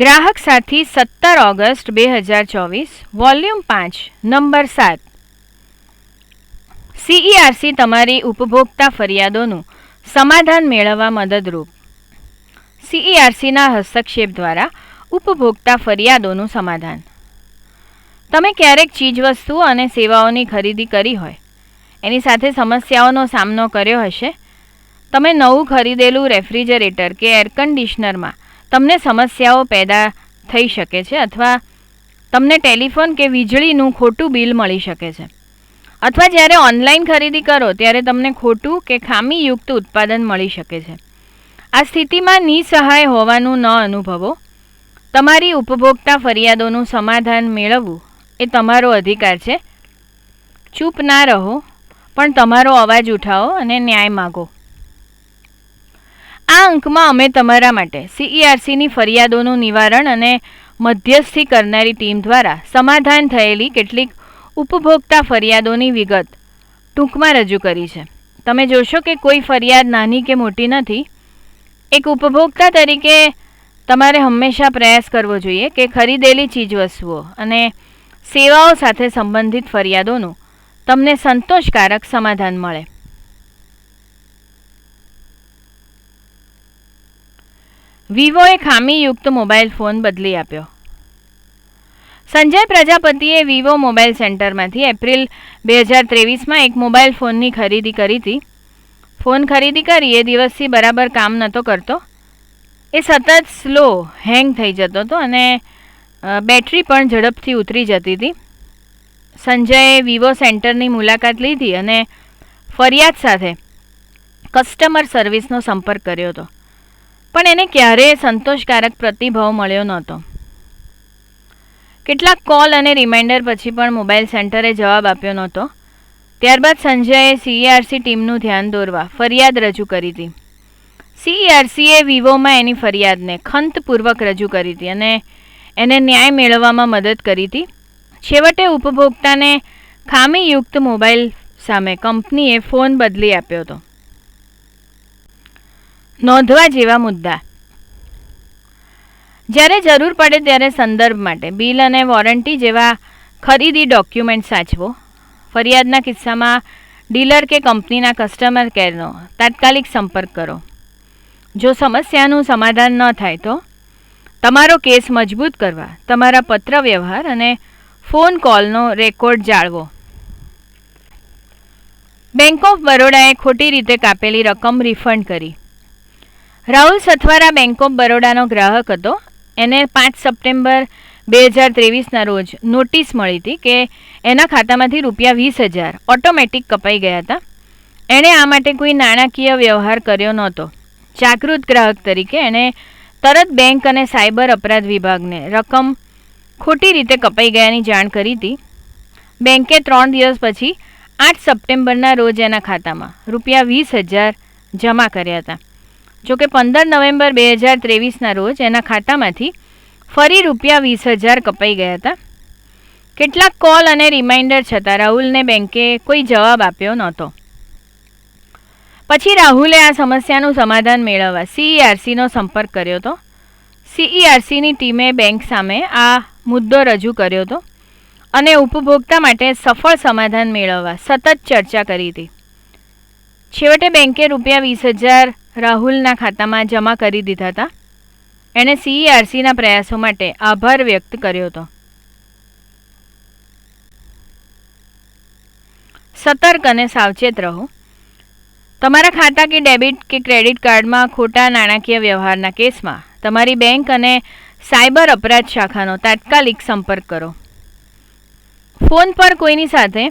ગ્રાહક સાથી સત્તર ઓગસ્ટ બે હજાર ચોવીસ, વોલ્યુમ પાંચ, નંબર સાત. સીઈઆરસી તમારી ઉપભોક્તા ફરિયાદોનું સમાધાન મેળવવા મદદરૂપ. સીઈઆરસીના હસ્તક્ષેપ દ્વારા ઉપભોક્તા ફરિયાદોનું સમાધાન. તમે ક્યારેક ચીજવસ્તુઓ અને સેવાઓની ખરીદી કરી હોય, એની સાથે સમસ્યાઓનો સામનો કર્યો હશે, તમે નવું ખરીદેલું રેફ્રિજરેટર કે એર કન્ડિશનરમાં તમને સમસ્યાઓ પેદા થઈ શકે છે અથવા તમને ટેલિફોન કે વીજળીનું ખોટું બિલ મળી શકે છે. અથવા જ્યારે ઓનલાઈન ખરીદી કરો, ત્યારે તમને ખોટું કે ખામીયુક્ત ઉત્પાદન મળી શકે છે. આ સ્થિતિમાં નિસહાય હોવાનું ન અનુભવો. તમારી ઉપભોક્તા ફરિયાદોનું સમાધાન મેળવવું એ તમારો અધિકાર છે. ચૂપ ના રહો, પણ તમારો અવાજ ઉઠાવો અને ન્યાય માગો. આ અંકમાં અમે તમારા માટે સીઈઆરસીની ફરિયાદોનું નિવારણ અને મધ્યસ્થી કરનારી ટીમ દ્વારા સમાધાન થયેલી કેટલીક ઉપભોક્તા ફરિયાદોની વિગત ટૂંકમાં રજૂ કરી છે. તમે જોશો કે કોઈ ફરિયાદ નાની કે મોટી નથી. એક ઉપભોક્તા તરીકે તમારે હંમેશા પ્રયાસ કરવો જોઈએ કે ખરીદેલી ચીજવસ્તુઓ અને સેવાઓ સાથે સંબંધિત ફરિયાદોનું તમને સંતોષકારક સમાધાન મળે. વિવોએ ખામીયુક્ત મોબાઈલ ફોન બદલી આપ્યો. સંજય પ્રજાપતિએ વિવો મોબાઈલ સેન્ટરમાંથી એપ્રિલ બે હજાર ત્રેવીસમાં એક મોબાઈલ ફોનની ખરીદી કરી હતી. ફોન ખરીદી કરી, એ દિવસથી બરાબર કામ નહોતો કરતો. એ સતત સ્લો હેંગ થઈ જતો હતો અને બેટરી પણ ઝડપથી ઉતરી જતી હતી. સંજયે વિવો સેન્ટરની મુલાકાત લીધી અને ફરિયાદ સાથે કસ્ટમર સર્વિસનો સંપર્ક કર્યો હતો. પણ એને ક્યારેય સંતોષકારક પ્રતિભાવ મળ્યો નહોતો. કેટલાક કોલ અને રિમાઇન્ડર પછી પણ મોબાઈલ સેન્ટરે જવાબ આપ્યો નહોતો. ત્યારબાદ સંજયે સીઈઆરસી ટીમનું ધ્યાન દોરવા ફરિયાદ રજૂ કરી હતી. સીઈઆરસીએ વિવોમાં એની ફરિયાદને ખંતપૂર્વક રજૂ કરી હતી અને એને ન્યાય મેળવવામાં મદદ કરી હતી. છેવટે ઉપભોક્તાને ખામીયુક્ત મોબાઈલ સામે કંપનીએ ફોન બદલી આપ્યો હતો. નોંધવા જેવા મુદ્દા. જ્યારે જરૂર પડે ત્યારે સંદર્ભ માટે બિલ અને વોરંટી જેવા ખરીદી ડોક્યુમેન્ટ સાચવો. ફરિયાદના કિસ્સામાં ડીલર કે કંપનીના કસ્ટમર કેરનો તાત્કાલિક સંપર્ક કરો. જો સમસ્યાનું સમાધાન ન થાય તો તમારો કેસ મજબૂત કરવા, તમારા પત્ર વ્યવહાર અને ફોન કોલનો રેકોર્ડ જાળવો. બેંક ઓફ બરોડાએ ખોટી રીતે કાપેલી રકમ રિફંડ કરી. રાહુલ સથવારા બેંક ઓફ બરોડાનો ગ્રાહક હતો. એને પાંચ સપ્ટેમ્બર બે હજાર ત્રેવીસના રોજ નોટિસ મળી હતી કે એના ખાતામાંથી રૂપિયા વીસ હજાર ઓટોમેટિક કપાઈ ગયા હતા. એણે આ માટે કોઈ નાણાકીય વ્યવહાર કર્યો નહોતો. જાગૃત ગ્રાહક તરીકે એણે તરત બેંક અને સાયબર અપરાધ વિભાગને રકમ ખોટી રીતે કપાઈ ગયાની જાણ કરી હતી. બેંકે ત્રણ દિવસ પછી આઠ સપ્ટેમ્બરના રોજ એના ખાતામાં રૂપિયા વીસ હજાર જમા કર્યા હતા. જોકે પંદર નવેમ્બર બે હજાર ત્રેવીસના રોજ એના ખાતામાંથી ફરી રૂપિયા વીસ હજાર કપાઈ ગયા હતા. કેટલાક કોલ અને રિમાઇન્ડર છતાં રાહુલને બેંકે કોઈ જવાબ આપ્યો નહોતો. પછી રાહુલે આ સમસ્યાનું સમાધાન મેળવવા સીઈઆરસીનો સંપર્ક કર્યો હતો. સીઈઆરસીની ટીમે બેંક સામે આ મુદ્દો રજૂ કર્યો હતો અને ઉપભોક્તા માટે સફળ સમાધાન મેળવવા સતત ચર્ચા કરી હતી. છેવટે બેંકે રૂપિયા વીસ હજાર રાહુલના ખાતામાં જમા કરી દીધા હતા. એણે સીઈઆરસીના પ્રયાસો માટે આભાર વ્યક્ત કર્યો હતો. સતર્ક અને સાવચેત રહો. તમારા ખાતા કે ડેબિટ કે ક્રેડિટ કાર્ડમાં ખોટા નાણાકીય વ્યવહારના કેસમાં તમારી બેંક અને સાયબર અપરાધ શાખાનો તાત્કાલિક સંપર્ક કરો. ફોન પર કોઈની સાથે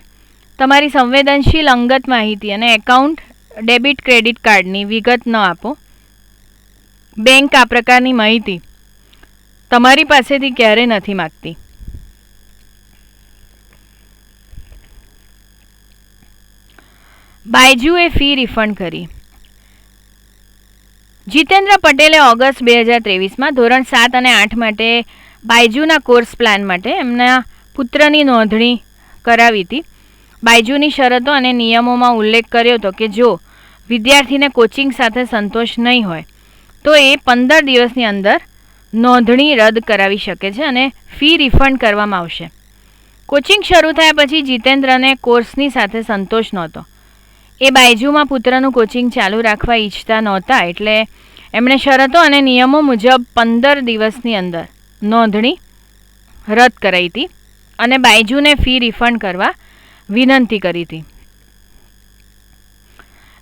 તમારી સંવેદનશીલ અંગત માહિતી અને એકાઉન્ટ ડેબિટ ક્રેડિટ કાર્ડની વિગત ન આપો. બેંક આ પ્રકારની માહિતી તમારી પાસેથી ક્યારે નથી માગતી. બાયજુએ ફી રિફંડ કરી. જીતેન્દ્ર પટેલે ઓગસ્ટ બે હજાર ત્રેવીસમાં ધોરણ સાત અને આઠ માટે બાયજુના કોર્સ પ્લાન માટે એમના પુત્રની નોંધણી કરાવી હતી. બાયજુની શરતો અને નિયમોમાં ઉલ્લેખ કર્યો હતો કે જો વિદ્યાર્થીને કોચિંગ સાથે સંતોષ નહીં હોય, તો એ પંદર દિવસની અંદર નોંધણી રદ કરાવી શકે છે અને ફી રિફંડ કરવામાં આવશે. કોચિંગ શરૂ થયા પછી જીતેન્દ્રને કોર્સની સાથે સંતોષ નહોતો. એ બાયજુમાં પુત્રનું કોચિંગ ચાલુ રાખવા ઈચ્છતા નહોતા એટલે એમણે શરતો અને નિયમો મુજબ પંદર દિવસની અંદર નોંધણી રદ કરાઈ હતી અને બાયજુને ફી રિફંડ કરવા વિનંતી કરી હતી.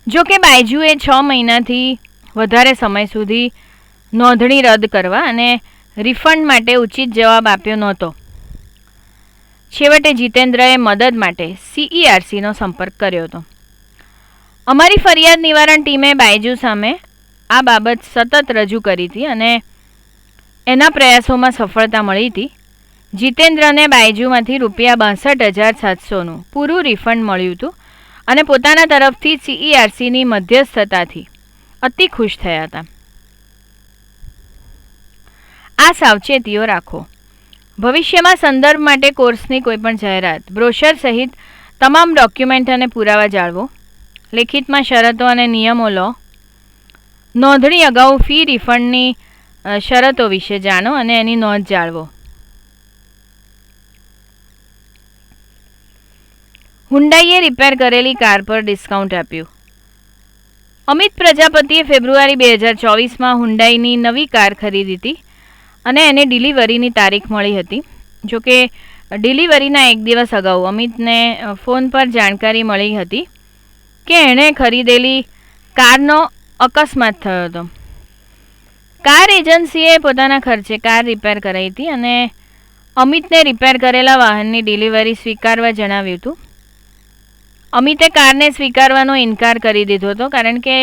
જો કે બાયજુએ છ મહિનાથી વધારે સમય સુધી નોંધણી રદ કરવા અને રિફંડ માટે ઉચિત જવાબ આપ્યો નહોતો. છેવટે જીતેન્દ્રએ મદદ માટે સીઈઆરસીનો સંપર્ક કર્યો હતો. અમારી ફરિયાદ નિવારણ ટીમે બાયજુ સામે આ બાબત સતત રજૂ કરી હતી અને એના પ્રયાસોમાં સફળતા મળી હતી. જીતેન્દ્રને બાયજુમાંથી રૂપિયા બાસઠ હજાર સાતસોનું પૂરું રિફંડ મળ્યું હતું. અને પોતાના તરફથી સીઈઆરસીની મધ્યસ્થતાથી. અતિ ખુશ થયા હતા. આ સાવચેતીઓ રાખો. ભવિષ્યમાં સંદર્ભ માટે કોર્સની કોઈપણ જાહેરાત, બ્રોશર સહિત તમામ ડોક્યુમેન્ટ અને પુરાવા જાળવો. લેખિતમાં શરતો અને નિયમો લો. નોંધણી અગાઉ ફી રિફંડની શરતો વિશે જાણો અને એની નોંધ જાળવો. હુન્ડાઈએ રિપેર કરેલી કાર પર ડિસ્કાઉન્ટ આપ્યું. અમિત પ્રજાપતિએ ફેબ્રુઆરી બે હજાર ચોવીસમાં હુન્ડાઈની નવી કાર ખરીદી હતી અને એને ડિલિવરીની તારીખ મળી હતી. જોકે, ડિલિવરીના એક દિવસ અગાઉ અમિતને ફોન પર જાણકારી મળી હતી કે એણે ખરીદેલી કારનો અકસ્માત થયો હતો. કાર એજન્સીએ પોતાના ખર્ચે કાર રિપેર કરાવી હતી અને અમિતને રિપેર કરેલા વાહનની ડિલિવરી સ્વીકારવા જણાવ્યું હતું. અમિતે કારને સ્વીકારવાનો ઇનકાર કરી દીધો હતો, કારણ કે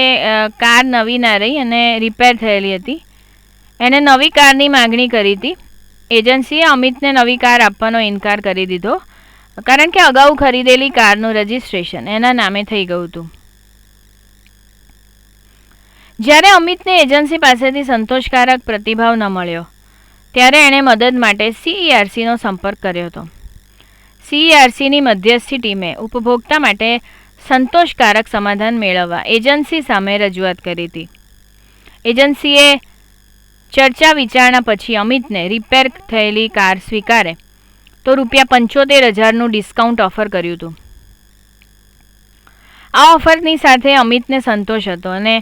કાર નવી ના રહી અને રિપેર થયેલી હતી. એણે નવી કારની માગણી કરી હતી. એજન્સીએ અમિતને નવી કાર આપવાનો ઇનકાર કરી દીધો, કારણ કે અગાઉ ખરીદેલી કારનું રજિસ્ટ્રેશન એના નામે થઈ ગયું હતું. જ્યારે અમિતને એજન્સી પાસેથી સંતોષકારક પ્રતિભાવ ન મળ્યો, ત્યારે એણે મદદ માટે સીઈઆરસીનો સંપર્ક કર્યો હતો. સીઈઆરસીની મધ્યસ્થી ટીમે ઉપભોક્તા માટે સંતોષકારક સમાધાન મેળવવા એજન્સી સામે રજૂઆત કરી હતી. એજન્સીએ ચર્ચા વિચારણા પછી અમિતને રિપેર થયેલી કાર સ્વીકારે તો રૂપિયા પંચોતેર હજારનું ડિસ્કાઉન્ટ ઓફર કર્યું હતું. આ ઓફરની સાથે અમિતને સંતોષ હતો અને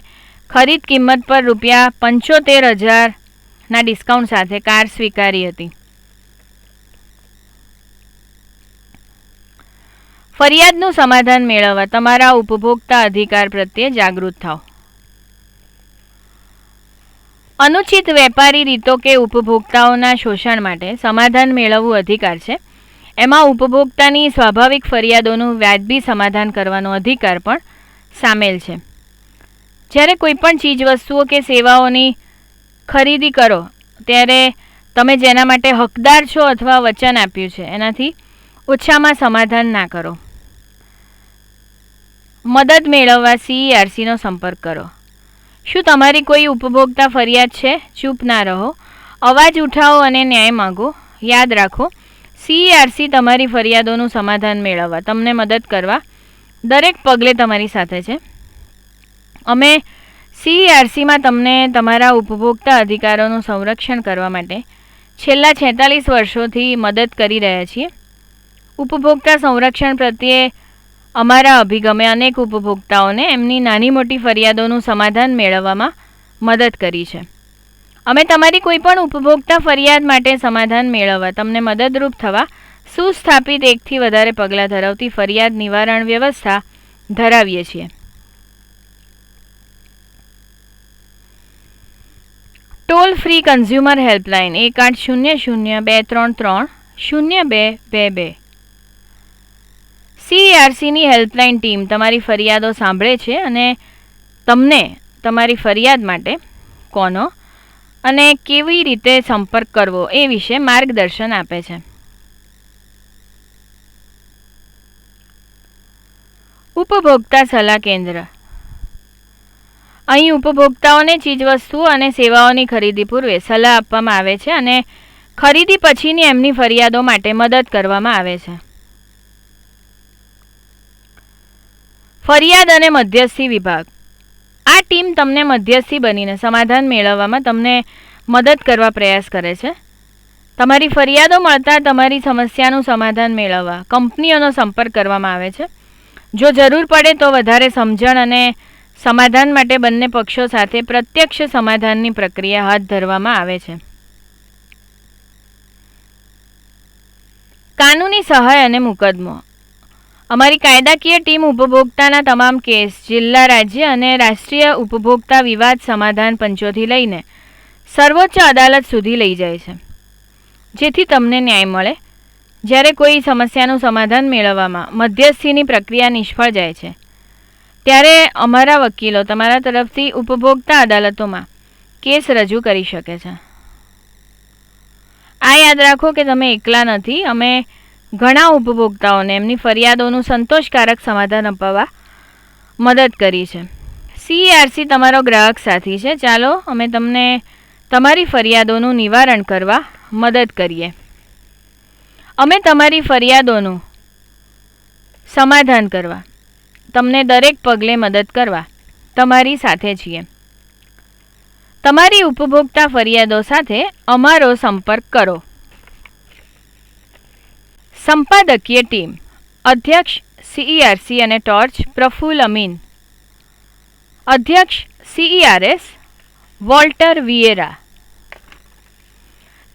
ખરીદ કિંમત પર રૂપિયા પંચોતેર હજારના ડિસ્કાઉન્ટ સાથે કાર સ્વીકારી હતી. ફરિયાદનું સમાધાન મેળવવા તમારા ઉપભોક્તા અધિકાર પ્રત્યે જાગૃત થાઓ. અનુચિત વેપારી રીતો કે ઉપભોક્તાઓના શોષણ માટે સમાધાન મેળવવું અધિકાર છે. એમાં ઉપભોક્તાની સ્વાભાવિક ફરિયાદોનું વ્યાજબી સમાધાન કરવાનો અધિકાર પણ સામેલ છે. જ્યારે કોઈપણ ચીજવસ્તુઓ કે સેવાઓની ખરીદી કરો, ત્યારે તમે જેના માટે હકદાર છો અથવા વચન આપ્યું છે, એનાથી ઓછામાં સમાધાન ના કરો. મદદ મેળવવા સીઈઆરસીનો સંપર્ક કરો. શું તમારી કોઈ ઉપભોક્તા ફરિયાદ છે? ચૂપ ના રહો. અવાજ ઉઠાવો અને ન્યાય માગો. યાદ રાખો સીઈઆરસી તમારી ફરિયાદોનું સમાધાન મેળવવા, તમને મદદ કરવા દરેક પગલે તમારી સાથે છે. અમે સીઈઆરસીમાં તમને તમારા ઉપભોક્તા અધિકારોનું સંરક્ષણ કરવા માટે છેલ્લા છેતાલીસ વર્ષોથી મદદ કરી રહ્યા છીએ. ઉપભોક્તા સંરક્ષણ પ્રત્યે અમારા અભિગમે અનેક ઉપભોક્તાઓને એમની નાની મોટી ફરિયાદોનું સમાધાન મેળવવામાં મદદ કરી છે. અમે તમારી કોઈપણ ઉપભોક્તા ફરિયાદ માટે સમાધાન મેળવવા, તમને મદદરૂપ થવા, સુસ્થાપિત એકથી વધારે પગલાં ધરાવતી ફરિયાદ નિવારણ વ્યવસ્થા ધરાવીએ છીએ. ટોલ ફ્રી કન્ઝ્યુમર હેલ્પલાઇન એક આઠ શૂન્ય શૂન્ય બે ત્રણ ત્રણ શૂન્ય બે બે બે. સીઆરસીની હેલ્પલાઇન ટીમ તમારી ફરિયાદો સાંભળે છે અને તમને તમારી ફરિયાદ માટે કોનો અને કેવી રીતે સંપર્ક કરવો એ વિશે માર્ગદર્શન આપે છે. ઉપભોક્તા સલાહ કેન્દ્ર. અહીં ઉપભોક્તાઓને ચીજવસ્તુઓ અને સેવાઓની ખરીદી પૂર્વે સલાહ આપવામાં આવે છે અને ખરીદી પછીની એમની ફરિયાદો માટે મદદ કરવામાં આવે છે. ફરિયાદ અને મધ્યસ્થી વિભાગ. આ ટીમ તમને મધ્યસ્થી બનીને સમાધાન મેળવવામાં તમને મદદ કરવા પ્રયાસ કરે છે. તમારી ફરિયાદો મળતા તમારી સમસ્યાનું સમાધાન મેળવવા, કંપનીઓનો સંપર્ક કરવામાં આવે છે. જો જરૂર પડે તો વધારે સમજણ અને સમાધાન માટે બંને પક્ષો સાથે પ્રત્યક્ષ સમાધાનની પ્રક્રિયા હાથ ધરવામાં આવે છે. કાનૂની સહાય અને મુકદ્દમો. અમારી કાયદાકીય ટીમ ઉપભોક્તાના તમામ કેસ જિલ્લા રાજ્ય અને રાષ્ટ્રીય ઉપભોક્તા વિવાદ સમાધાન પંચોથી લઈને સર્વોચ્ચ અદાલત સુધી લઈ જાય છે. જેથી તમને ન્યાય મળે. જ્યારે કોઈ સમસ્યાનું સમાધાન મેળવવામાં મધ્યસ્થીની પ્રક્રિયા નિષ્ફળ જાય છે. ત્યારે અમારા વકીલો તમારા તરફથી ઉપભોક્તા અદાલતોમાં કેસ રજૂ કરી શકે છે. આ યાદ રાખો કે તમે એકલા નથી, અમે ઘણા ઉપભોક્તાઓને એમની ફરિયાદોનું સંતોષકારક સમાધાન અપાવવા મદદ કરી છે. સીઆરસી તમારો ગ્રાહક સાથી છે. ચાલો અમે તમને તમારી ફરિયાદોનું નિવારણ કરવા મદદ કરીએ. અમે તમારી ફરિયાદોનું સમાધાન કરવા, તમને દરેક પગલે મદદ કરવા તમારી સાથે છીએ. તમારી ઉપભોક્તા ફરિયાદો સાથે અમારો સંપર્ક કરો. સંપાદકીય ટીમ. અધ્યક્ષ સીઈઆરસી અને ટોર્ચ, પ્રફુલ અમીન. અધ્યક્ષ CERS Walter Vieira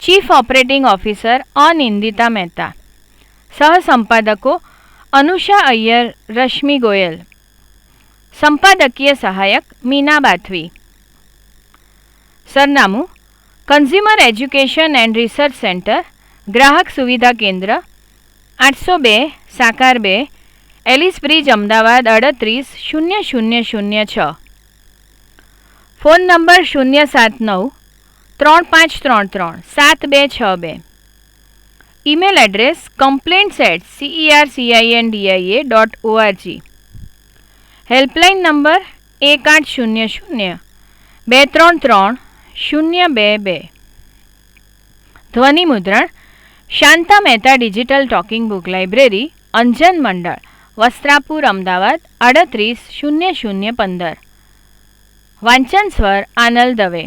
chief operating officer Anindita Mehta. સહસંપાદકો, Anusha Iyer, Rashmi Goyal. સંપાદકીય સહાયક, મીના બાથવી. સરનામું, consumer education and research centre, ગ્રાહક સુવિધા કેન્દ્ર આઠસો બે, સાકાર બે, એલિસ બ્રિજ, અમદાવાદ, અડત્રીસ, શૂન્ય શૂન્ય શૂન્ય છ. ફોન નંબર શૂન્ય સાત નવ, ત્રણ પાંચ ત્રણ ત્રણ, સાત બે છ બે. Email address complaints at CER CIN DIA dot ORG helpline number એક આઠ શૂન્ય શૂન્ય, બે ત્રણ ત્રણ, શૂન્ય બે બે. ધ્વનિ મુદ્રણ Shanta Mehta digital talking book library, Anjan Mandal, Vastrapur, Ahmedabad, આડત્રીસ, શૂન્ય શૂન્ય પંદર. વાંચન સ્વર આનલ દવે.